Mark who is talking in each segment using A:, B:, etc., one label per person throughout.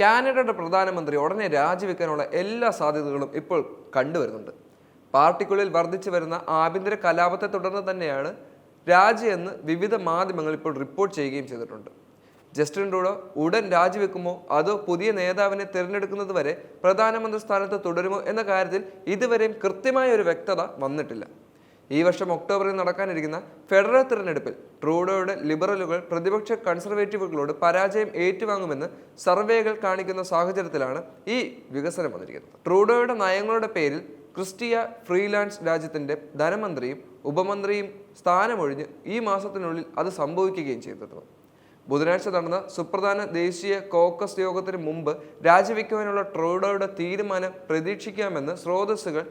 A: കാനഡയുടെ പ്രധാനമന്ത്രി ഉടനെ രാജിവെക്കാനുള്ള എല്ലാ സാധ്യതകളും ഇപ്പോൾ കണ്ടുവരുന്നുണ്ട്. പാർട്ടിക്കുള്ളിൽ വർദ്ധിച്ചു വരുന്ന ആഭ്യന്തര കലാപത്തെ തുടർന്ന് തന്നെയാണ് രാജിയെന്ന് വിവിധ മാധ്യമങ്ങൾ ഇപ്പോൾ റിപ്പോർട്ട് ചെയ്യുകയും ചെയ്തിട്ടുണ്ട്. ജസ്റ്റിൻ ട്രൂഡോ ഉടൻ രാജിവെക്കുമോ അതോ പുതിയ നേതാവിനെ തിരഞ്ഞെടുക്കുന്നത് വരെ പ്രധാനമന്ത്രി സ്ഥാനത്ത് തുടരുമോ എന്ന കാര്യത്തിൽ ഇതുവരെയും കൃത്യമായ ഒരു വ്യക്തത വന്നിട്ടില്ല. ഈ വർഷം ഒക്ടോബറിൽ നടക്കാനിരിക്കുന്ന ഫെഡറൽ തിരഞ്ഞെടുപ്പിൽ ട്രൂഡോയുടെ ലിബറലുകൾ പ്രതിപക്ഷ കൺസർവേറ്റീവുകളോട് പരാജയം ഏറ്റുവാങ്ങുമെന്ന് സർവേകൾ കാണിക്കുന്ന സാഹചര്യത്തിലാണ് ഈ വികസനം വന്നിരിക്കുന്നത്. ട്രൂഡോയുടെ നയങ്ങളുടെ പേരിൽ ക്രിസ്റ്റിയ ഫ്രീലാൻസ് രാജ്യത്തിന്റെ ധനമന്ത്രിയും ഉപമന്ത്രിയും സ്ഥാനമൊഴിഞ്ഞ് ഈ മാസത്തിനുള്ളിൽ അത് സംഭവിക്കുകയും ചെയ്തിരുന്നു ബുധനാഴ്ച നടന്ന സുപ്രധാന ദേശീയ കോക്കസ് യോഗത്തിന് മുമ്പ് രാജിവെക്കുവാനുള്ള ട്രൂഡോയുടെ തീരുമാനം പ്രതീക്ഷിക്കാമെന്ന് സ്രോതസ്സുകൾ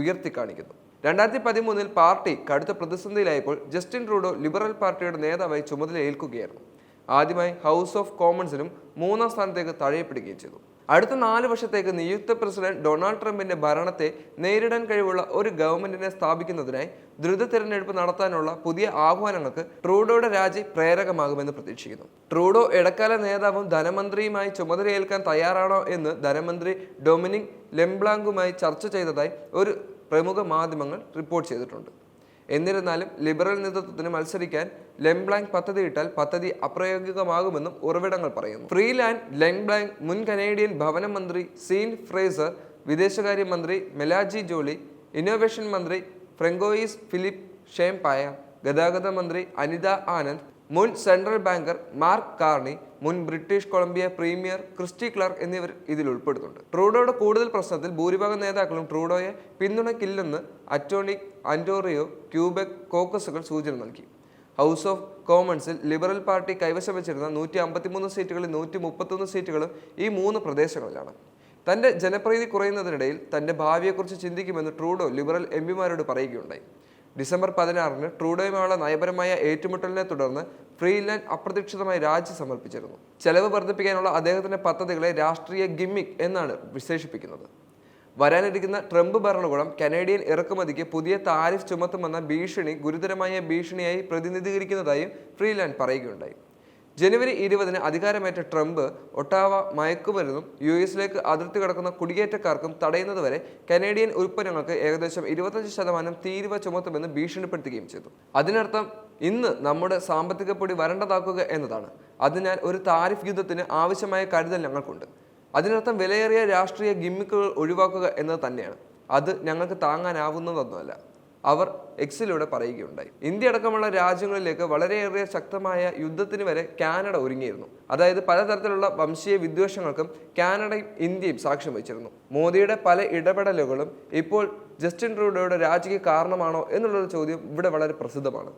A: ഉയർത്തിക്കാണിക്കുന്നു. രണ്ടായിരത്തി പതിമൂന്നിൽ പാർട്ടി കടുത്ത പ്രതിസന്ധിയിലായപ്പോൾ ജസ്റ്റിൻ ട്രൂഡോ ലിബറൽ പാർട്ടിയുടെ നേതാവായി ചുമതല ഏൽക്കുകയായിരുന്നു. ആദ്യമായി ഹൗസ് ഓഫ് കോമൺസിലും മൂന്നാം സ്ഥാനത്തേക്ക് തഴയപ്പെടുകയും ചെയ്തു. അടുത്ത നാല് വർഷത്തേക്ക് നിയുക്ത പ്രസിഡന്റ് ഡൊണാൾഡ് ട്രംപിന്റെ ഭരണത്തെ നേരിടാൻ കഴിവുള്ള ഒരു ഗവൺമെന്റിനെ സ്ഥാപിക്കുന്നതിനായി ദ്രുത തിരഞ്ഞെടുപ്പ് നടത്താനുള്ള പുതിയ ആഹ്വാനങ്ങൾക്ക് ട്രൂഡോയുടെ രാജി പ്രേരകമാകുമെന്ന് പ്രതീക്ഷിക്കുന്നു. ട്രൂഡോ ഇടക്കാല നേതാവും ധനമന്ത്രിയുമായി ചുമതലയേൽക്കാൻ തയ്യാറാണോ എന്ന് ധനമന്ത്രി ഡൊമിനിക് ലെംബ്ലാങ്കുമായി ചർച്ച ചെയ്തതായി ഒരു പ്രമുഖ മാധ്യമങ്ങൾ റിപ്പോർട്ട് ചെയ്തിട്ടുണ്ട്. എന്നിരുന്നാലും ലിബറൽ നേതൃത്വത്തിന് മത്സരിക്കാൻ ലെംബ്ലാങ്ക് പദ്ധതിയിട്ടാൽ പദ്ധതി അപ്രായോഗികമാകുമെന്നും ഉറവിടങ്ങൾ പറയുന്നു. ഫ്രീലാൻഡ് ലെംബ്ലാങ്ക് മുൻ കനേഡിയൻ ഭവന മന്ത്രി സീൻ ഫ്രേസർ വിദേശകാര്യമന്ത്രി മെലാജി ജോളി ഇന്നോവേഷൻ മന്ത്രി ഫ്രെങ്കോയിസ് ഫിലിപ്പ് ഷേംപായ ഗതാഗത മന്ത്രി അനിത ആനന്ദ് മുൻ സെൻട്രൽ ബാങ്കർ മാർക്ക് കാർണി മുൻ British Columbia premier Christy Clark എന്നിവർ ഇതിൽ ഉൾപ്പെടുന്നുണ്ട്. ട്രൂഡോയുടെ കൂടുതൽ പ്രശ്നത്തിൽ ഭൂരിഭാഗം നേതാക്കളും ട്രൂഡോയെ പിന്തുണയ്ക്കില്ലെന്ന് അറ്റോണി അന്റോറിയോ ക്യൂബെക് കോക്കസുകൾ സൂചന നൽകി. ഹൗസ് ഓഫ് കോമൺസിൽ ലിബറൽ പാർട്ടി കൈവശം വെച്ചിരുന്ന നൂറ്റി അമ്പത്തിമൂന്ന് സീറ്റുകളിൽ നൂറ്റി മുപ്പത്തൊന്ന് സീറ്റുകളും ഈ മൂന്ന് പ്രദേശങ്ങളിലാണ്. തന്റെ ജനപ്രീതി കുറയുന്നതിനിടയിൽ തന്റെ ഭാവിയെക്കുറിച്ച് ചിന്തിക്കുമെന്ന് ട്രൂഡോ ലിബറൽ എം പിമാരോട് പറയുകയുണ്ടായി. ഡിസംബർ പതിനാറിന് ട്രൂഡോയുമായുള്ള നയപരമായ ഏറ്റുമുട്ടലിനെ തുടർന്ന് ഫ്രീലാൻഡ് അപ്രതീക്ഷിതമായി രാജി സമർപ്പിച്ചിരുന്നു. ചെലവ് വർദ്ധിപ്പിക്കാനുള്ള അദ്ദേഹത്തിന്റെ പദ്ധതികളെ രാഷ്ട്രീയ ഗിമ്മിക് എന്നാണ് വിശേഷിപ്പിക്കുന്നത്. വരാനിരിക്കുന്ന ട്രംപ് ഭരണകൂടം കനേഡിയൻ ഇറക്കുമതിക്ക് പുതിയ താരിഫ് ചുമത്തുമെന്ന ഭീഷണി ഗുരുതരമായ ഭീഷണിയായി പ്രതിനിധീകരിക്കുന്നതായും ഫ്രീലാൻഡ് പറയുകയുണ്ടായി. ജനുവരി ഇരുപതിന് അധികാരമേറ്റ ട്രംപ് ഒട്ടാവ മയക്കുമരുന്നും യു എസിലേക്ക് അതിർത്തി കടക്കുന്ന കുടിയേറ്റക്കാർക്കും തടയുന്നതുവരെ കനേഡിയൻ ഉൽപ്പന്നങ്ങൾക്ക് ഏകദേശം ഇരുപത്തഞ്ച് ശതമാനം തീരുവ ചുമത്തുമെന്ന് ഭീഷണിപ്പെടുത്തുകയും ചെയ്തു. അതിനർത്ഥം ഇന്ന് നമ്മുടെ സാമ്പത്തിക പൊടി വരണ്ടതാക്കുക എന്നതാണ്. അതിനാൽ ഒരു താരിഫ് യുദ്ധത്തിന് ആവശ്യമായ കരുതൽ ഞങ്ങൾക്കുണ്ട്. അതിനർത്ഥം വിലയേറിയ രാഷ്ട്രീയ ഗിമ്മിക്കുകൾ ഒഴിവാക്കുക എന്നത് തന്നെയാണ്. അത് ഞങ്ങൾക്ക് താങ്ങാനാവുന്നതൊന്നുമല്ല. അവർ എക്സിലൂടെ പറയുകയുണ്ടായി. ഇന്ത്യ അടക്കമുള്ള രാജ്യങ്ങളിലേക്ക് വളരെയേറെ ശക്തമായ യുദ്ധത്തിന് വരെ കാനഡ ഒരുങ്ങിയിരുന്നു. അതായത് പലതരത്തിലുള്ള വംശീയ വിദ്വേഷങ്ങൾക്കും കാനഡയും ഇന്ത്യയും സാക്ഷ്യം വഹിച്ചിരുന്നു. മോദിയുടെ പല ഇടപെടലുകളും ഇപ്പോൾ ജസ്റ്റിൻ ട്രൂഡോയുടെ രാജിക്ക് കാരണമാണോ എന്നുള്ളൊരു ചോദ്യം ഇവിടെ വളരെ പ്രസിദ്ധമാണ്.